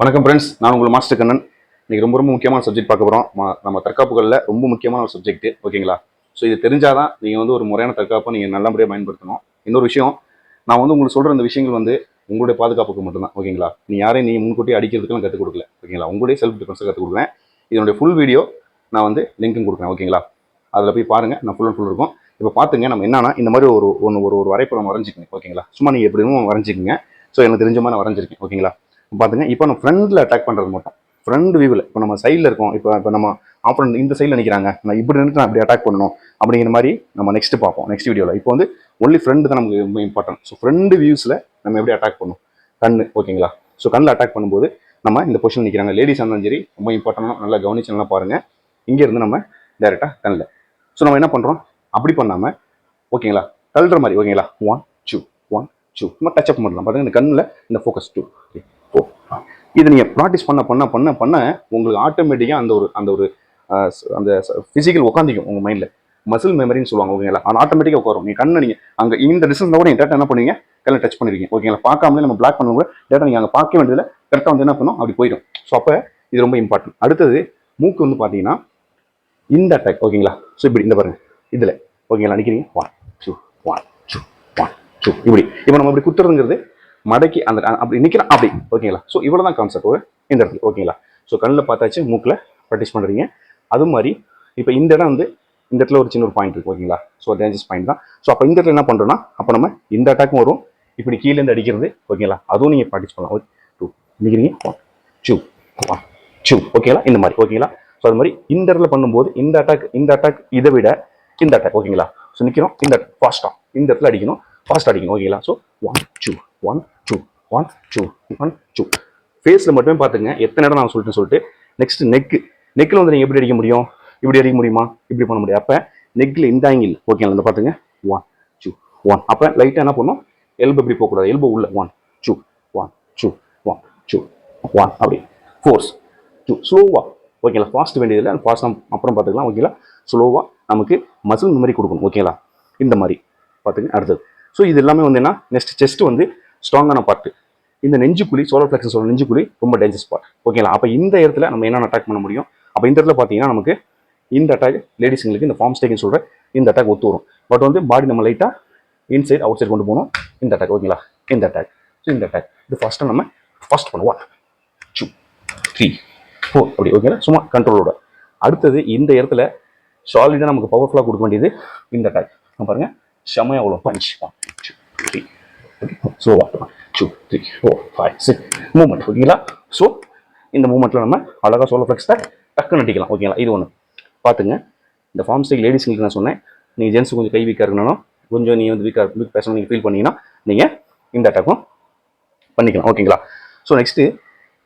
வணக்கம் ஃப்ரெண்ட்ஸ் நான் உங்கள் மாஸ்டர் கண்ணன். இன்னைக்கு ரொம்ப ரொம்ப முக்கியமான சப்ஜெக்ட் பார்க்க போகிறோம் நம்ம தற்காப்புகளில் ரொம்ப முக்கியமான ஒரு சப்ஜெக்ட் ஓகேங்களா ஸோ இது தெரிஞ்சாதான் நீங்கள் வந்து ஒரு முறையான தற்காப்பை நீங்கள் நல்லபடியாக பயன்படுத்தணும். இன்னொரு விஷயம் நான் வந்து உங்களுக்கு சொல்கிற இந்த விஷயங்கள் வந்து உங்களுடைய பாதுகாப்புக்கு மட்டும்தான். ஓகேங்களா நீ யாரையும் நீ முன்கூட்டி அடிக்கிறதுக்குலாம் கற்றுக் கொடுக்கல. ஓகேங்களா உங்களுடைய செல்ஃப் டிஃபென்ஸை கற்றுக் கொடுக்குறேன். இதனுடைய ஃபுல் வீடியோ நான் வந்து லிங்க்கும் கொடுக்குறேன். ஓகேங்களா அதில் போய் பாருங்கள் நான் ஃபுல் அண்ட் ஃபுல் இருக்கும். இப்போ பார்த்துங்க நம்ம என்னன்னா இந்த மாதிரி ஒரு ஒன்று ஒரு ஒரு வரைபடம் வரைஞ்சிக்கணும். ஓகேங்களா சும்மா நீங்கள் எப்படியும் வரைஞ்சிக்கங்க. ஸோ எனக்கு தெரிஞ்ச மாதிரி நான் வரைஞ்சிருக்கேன். ஓகேங்களா பார்த்துங்க இப்போ நம்ம ஃப்ரண்டில் அட்டாக் பண்ணுறது மட்டும். ஃப்ரண்ட் வியூவில் இப்போ நம்ம சைடில் இருக்கோம் இப்போ இப்போ நம்ம ஆப்பரண்ட் இந்த சைடில் நிற்கிறாங்க நான் இப்படி நின்று நான் இப்படி அட்டாக் பண்ணணும் அப்படிங்கிற மாதிரி நம்ம நெக்ஸ்ட் பார்ப்போம் நெக்ஸ்ட் வீடியோவில் இப்போ வந்து ஒன்லி ஃப்ரெண்டு தான் நமக்கு ரொம்ப இம்பார்ட்டன்ட் ஸோ ஃப்ரெண்டு வியூஸில் நம்ம எப்படி அட்டாக் பண்ணணும்? கண் ஓகேங்களா? ஸோ கண்ணில் அட்டாக் பண்ணும்போது நம்ம இந்த பொசிஷன் நிற்கிறாங்க லேடிஸ் இருந்தாலும் சரி ரொம்ப இம்பார்ட்டண்டாக நல்லா கவனிச்சு நல்லா பாருங்கள் இங்கேருந்து நம்ம டேரெக்டாக கண்ணில். ஸோ நம்ம என்ன பண்ணுறோம் அப்படி பண்ணாமல் ஓகேங்களா? தள்ளுற மாதிரி ஓகேங்களா? ஒன் டூ ஒன் டூ நம்ம டச் அப் பண்ணலாம் பாருங்க இந்த கண்ணில் இந்த ஃபோக்கஸ் டூ ஓகே இதை நீங்கள் ப்ராக்டிஸ் பண்ண பண்ண பண்ண பண்ண உங்களுக்கு ஆட்டோமேட்டிக்காக அந்த ஒரு அந்த ஒரு அந்த ஃபிசிக்கல் உட்காந்திக்கும் உங்கள் மைண்டில் மசில் மெமரின்னு சொல்லுவாங்க ஓகேங்களா அது ஆட்டோமேட்டிக்காக உட்காரும் நீங்கள் கண்ணை நீங்கள் அங்கே இந்த டிஸ்டன்ஸில் கூட நீங்கள் டேட்டா என்ன பண்ணுவீங்க? கண்ணில் டச் பண்ணிருக்கீங்க ஓகேங்களா பார்க்காமலே நம்ம பிளாக் பண்ண கூட டேட்டா நீங்கள் அங்கே பார்க்க வேண்டியதில் கரெக்டாக வந்து என்ன பண்ணும்? அப்படி போயிடும். ஸோ அப்போ இது ரொம்ப இம்பார்ட்டன்ட் அடுத்தது மூக்கு வந்து பார்த்தீங்கன்னா இந்த அட்டாக் ஓகேங்களா ஸோ இப்படி இந்த பாருங்க. இதில் ஓகேங்களா நினைக்கிறீங்க one two one two one two இப்படி. இப்போ நம்ம இப்படி குத்துறதுங்கிறது மடக்கி அந்த அப்படி நிற்கிறோம் அப்படி. ஓகேங்களா? ஸோ இவ்வளோ தான் கான்செப்ட் இந்த இடத்துல. ஓகேங்களா? ஸோ கண்ணில் பார்த்தாச்சு மூக்கில் ப்ராக்டிஸ் பண்ணுறீங்க அது மாதிரி இப்போ இந்த இடம் வந்து இந்த இடத்துல ஒரு சின்ன ஒரு பாயிண்ட் இருக்குது ஓகேங்களா? ஸோ டேஞ்சஸ் பாயிண்ட் தான். ஸோ அப்போ இந்த இடத்துல என்ன பண்ணுறோன்னா அப்போ நம்ம இந்த அட்டாக்கும் வரும். இப்படி கீழேருந்து அடிக்கிறது ஓகேங்களா? அதுவும் நீங்கள் ப்ராக்டிஸ் பண்ணலாம். ஓகே டூ நிற்கிறீங்க ஒன் டூ ஒன் டூ ஓகேங்களா? இந்த மாதிரி ஓகேங்களா? ஸோ அது மாதிரி இந்த இடத்துல பண்ணும்போது இந்த அட்டாக் இந்த அட்டாக் இதை விட இந்த அட்டாக் ஓகேங்களா? ஸோ நிற்கிறோம் இந்த ஃபாஸ்ட்டாக இந்த இடத்துல அடிக்கணும் ஃபாஸ்ட் அடிக்கணும் ஓகேங்களா? So one two one one two one two ஃபேஸில் மட்டுமே பார்த்துங்க எத்தனை இடம் நான் சொல்லிட்டு சொல்லிட்டு நெக்ஸ்ட் நெக்கு நெக்கில் வந்து நீங்கள் எப்படி அடிக்க முடியும்? இப்படி அடிக்க முடியுமா? இப்படி பண்ண முடியும். அப்போ நெக்கில் இந்த ஆங்கிள் ஓகேங்களா இந்த பார்த்துங்க. ஒன் டூ ஒன் அப்போ லைட்டாக என்ன பண்ணும்? எல்போ இப்படி போகக்கூடாது. எல்போ உள்ள. One two one two one two one அப்படி. ஃபோர்ஸ் டூ ஸ்லோவாக ஓகேங்களா ஃபாஸ்ட் வேண்டியதில்லை. ஃபாஸ்ட் அப்புறம் பார்த்துக்கலாம். ஓகேங்களா ஸ்லோவாக நமக்கு மசில் மெமரி கொடுக்கணும். ஓகேங்களா இந்த மாதிரி. பார்த்துங்க. அடுத்தது. ஸோ இது எல்லாமே வந்து என்ன? நெக்ஸ்ட் செஸ்ட் வந்து ஸ்ட்ராங்கான பார்ட்டு இந்த நெஞ்சுக்குழி சோலர் ஃபிளக்ஸ் சொல்ற நெஞ்சுக்குழி ரொம்ப டேஞ்சர் ஸ்பாட் ஓகேங்களா அப்போ இந்த இடத்துல நம்ம என்னென்ன அட்டாக் பண்ண முடியும்? அப்போ இந்த இடத்துல பார்த்தீங்கன்னா நமக்கு இந்த அட்டாக் லேடிஸுங்களுக்கு இந்த ஃபார்ம் ஸ்டேக்னு சொல்கிற இந்த அட்டாக் ஒத்து வரும். பட் வந்து பாடி நம்ம லைட்டாக இன்சைட் அவுட் சைட் கொண்டு போகணும். இந்த அட்டாக் ஓகேங்களா இந்த அட்டாக் ஸோ இந்த அட்டாக் இது ஃபஸ்ட்டு நம்ம ஃபஸ்ட் பண்ணுவோம் டூ த்ரீ ஃபோர் அப்படி ஓகேங்களா சும்மா கண்ட்ரோலோட அடுத்தது இந்த இடத்துல சாலிடாக நமக்கு பவர்ஃபுல்லாக கொடுக்க வேண்டியது இந்த அட்டாக் பாருங்கள் செமையாக அவ்வளோ punch three okay so வாட்டுவான் three four five six movement ஓகேங்களா ஸோ இந்த மூமெண்ட்டில் நம்ம அழகாக சோலோ ஃப்ளெக்ஸை டக்குன்னு அடிக்கலாம் ஓகேங்களா இது ஒன்று பார்த்துங்க இந்த ஃபார்ம் ஸ்டைல் லேடிஸுங்களுக்கு நான் சொன்னேன். நீங்கள் ஜென்ஸுக்கு கொஞ்சம் கை வீக்காக இருக்கணும் கொஞ்சம் நீங்கள் வந்து வீக்காக வீக் பேசணும் நீங்கள் ஃபீல் பண்ணிங்கன்னா நீங்கள் இந்த அட்டாக்கும் பண்ணிக்கலாம் ஓகேங்களா ஸோ நெக்ஸ்ட்டு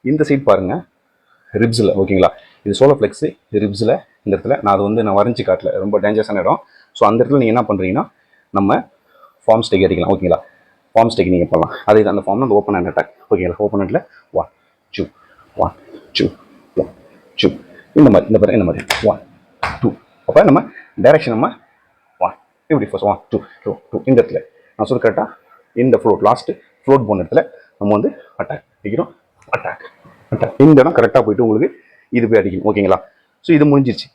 இந்த சைட் பாருங்கள் ரிப்ஸில் ஓகேங்களா இது சோலோ ஃப்ளெக்ஸு இது ரிப்ஸில் இந்த இடத்துல. நான் அது வந்து நான் வரைஞ்சி காட்டல. ரொம்ப டேஞ்சரஸான இடம். ஸோ அந்த இடத்துல நீங்கள் என்ன பண்ணுறீங்கன்னா நம்ம ஃபார்ம் ஸ்டேக் அடிக்கலாம் ஓகேங்களா ஃபார்ம் ஸ்டேக் நீங்கள் பண்ணலாம் அதே அந்த ஃபார்ம் அந்த ஓப்பன் ஹேண்ட் அட்டாக் ஓகேங்களா open handle one two one two one two இந்த மாதிரி இந்த மாதிரி இந்த மாதிரி. ஒன் டூ அப்போ நம்ம டைரக்ஷன் நம்ம ஒன் இப்படி first one two two two இந்த இடத்துல. நான் சொல்ல கரெக்டாக இந்த ஃப்ளோட் லாஸ்ட்டு ஃப்ளோட் போன இடத்துல நம்ம வந்து அட்டாக் அடிக்கிறோம். அட்டாக் அட்டாக் இந்த இடம் கரெக்டாக போயிட்டு உங்களுக்கு இது போய் அடிக்கணும் ஓகேங்களா ஸோ இது முடிஞ்சிருச்சு.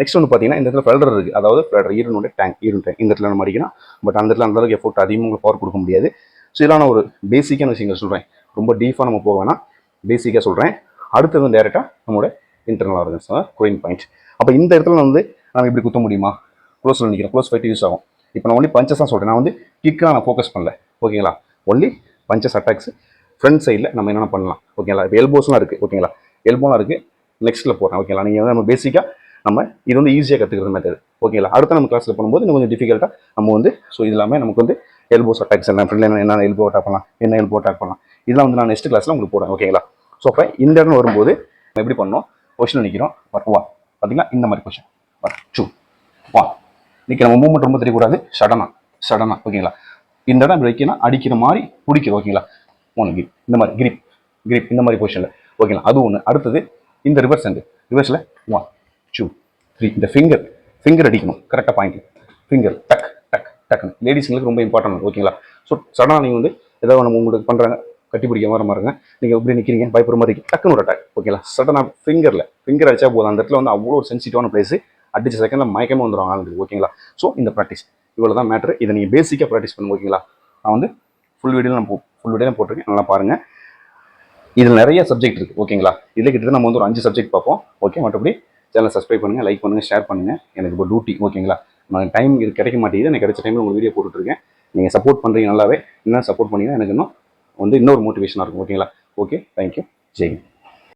நெக்ஸ்ட் வந்து பார்த்தீங்கன்னா இந்த இடத்துல ஃபில்டர் இருக்குது அதாவது ஃபிளடர் ஈரனுடைய டேங்க் ஈரன் டேங்க் இந்த இடத்துல நம்ம அடிக்கணும். பட் அந்த இடத்துல அந்த அளவுக்கு எஃபோர்ட் அதிகமாக பவர் கொடுக்க முடியாது. ஸோ இதெல்லாம் ஒரு பேசிக்கான விஷயங்கள் சொல்கிறேன் ரொம்ப டீஃபாக நம்ம போக வேணாம். பேசிக்காக சொல்கிறேன் அடுத்தது வந்து டேரெக்டாக நம்மளோட இன்டர்னல் ஆர்கன்ஸ் குரோயின் பாயிண்ட் அப்போ இந்த இடத்துல வந்து நம்ம இப்படி குத்த முடியுமா? க்ளோஸில் நிற்கிறோம் க்ளோஸ் ஃபைட் யூஸ் ஆகும். இப்போ நான் ஒன்லி பஞ்சஸ் தான் சொல்கிறேன் நான் வந்து கிக்காக நான் ஃபோக்கஸ் பண்ணல. ஓகேங்களா ஒன்லி பஞ்சஸ் அட்டாக்ஸ் ஃப்ரண்ட் சைடில் நம்ம என்னென்ன பண்ணலாம்? ஓகேங்களா இப்போ எல்போஸ்லாம் இருக்குது ஓகேங்களா எல்போலாம் இருக்குது நெக்ஸ்ட்டில் போகிறேன் ஓகேங்களா நீங்கள் வந்து நம்ம பேசிக்காக நம்ம இது வந்து ஈஸியாக கற்றுக்கிற மெத்தட் ஓகேங்களா அடுத்த நம்ம கிளாஸில் பண்ணும்போது இன்னும் கொஞ்சம் டிஃபிகல்ட்டாக நம்ம வந்து ஸோ இது எல்லாமே நமக்கு வந்து எல்போஸ் அட்டாக்ஸ் என்ன ஃப்ரெண்ட்ல என்ன எல்போ அட்டாக் பண்ணலாம் என்ன எல்போ அட்டாக் பண்ணலாம். இதெல்லாம் வந்து நான் நெக்ஸ்ட் கிளாஸில் உங்களுக்கு போடுறேன் ஓகேங்களா ஸோ அப்போ இந்த இடம் வரும்போது நம்ம எப்படி பண்ணோம் கொஷினில் நிற்கிறோம் ஒன் பார்த்தீங்கன்னா இந்த மாதிரி கொஷின் ஒன் டூ ஒன் இன்னைக்கு நம்ம மூவ்மெண்ட் ரொம்ப தெரியக்கூடாது. சடனாக சடனாக ஓகேங்களா இந்த இடம் இப்படி வைக்கணும் அடிக்கிற மாதிரி பிடிக்கும் ஓகேங்களா ஒன்று கிரிப் இந்த மாதிரி கிரிப் கிரிப் இந்த மாதிரி பொசிஷனில் ஓகேங்களா அது ஒன்று அடுத்தது இந்த ரிவர்ஸ் ஹேண்டு ரிவர்ஸில் ஒன் டூ த்ரீ இந்த ஃபிங்கர் ஃபிங்கர் அடிக்கணும். கரெக்டாக பாயிண்ட் ஃபிங்கர் டக் டக் டக்குன்னு லேடிஸுங்களுக்கு ரொம்ப இம்பார்ட்டன்ட் ஓகேங்களா ஸோ சடனாக நீங்கள் வந்து ஏதாவது நம்ம உங்களுக்கு பண்ணுறாங்க கட்டி பிடிக்க மாதிரி பாருங்க நீங்கள் இப்படி நிற்கிறீங்க பயப்படுற மாதிரி டக்குன்னு ஒரு அட்டாக் ஓகேங்களா சடனாக ஃபிங்கரில் ஃபிங்கர் அடிச்சா போதும். அந்த இடத்துல வந்து அவ்வளோ ஒரு சென்சிட்டிவான பிளேஸ் அடிச்ச செகண்டில் மயக்கமே வந்துடும் ஆளுங்களுக்கு ஓகேங்களா ஸோ இந்த ப்ராக்டிஸ் இவ்வளோ தான் மேட்ரு இதை நீங்கள் பேசிக்காக ப்ராக்டிஸ் பண்ணுங்க ஓகேங்களா நான் வந்து ஃபுல் வீடியோ நான் ஃபுல் வீடியோ போட்டிருக்கேன். நல்லா பாருங்கள் இதில் நிறைய சப்ஜெக்ட் இருக்குது ஓகேங்களா இதில் கிட்டத்தட்ட நம்ம வந்து ஒரு அஞ்சு சப்ஜெக்ட் பார்ப்போம் ஓகே மற்றபடி சேனல் சப்ஸ்கிரைப் பண்ணுங்கள் லைக் பண்ணுங்கள் ஷேர் பண்ணுங்கள் எனக்கு இப்போ டியூட்டி ஓகேங்களா நான் டைம் இது கிடைக்க மாட்டேங்குது. எனக்கு கிடைச்ச டைமில் உங்களுக்கு வீடியோ போட்டுட்ருக்கேன். நீங்கள் சப்போர்ட் பண்ணுறீங்க நல்லாவே இன்னும் சப்போர்ட் பண்ணீங்கன்னா எனக்கு இன்னும் வந்து இன்னொரு மோட்டிவேஷனாக இருக்கும் ஓகேங்களா ஓகே தேங்க்யூ ஜெய்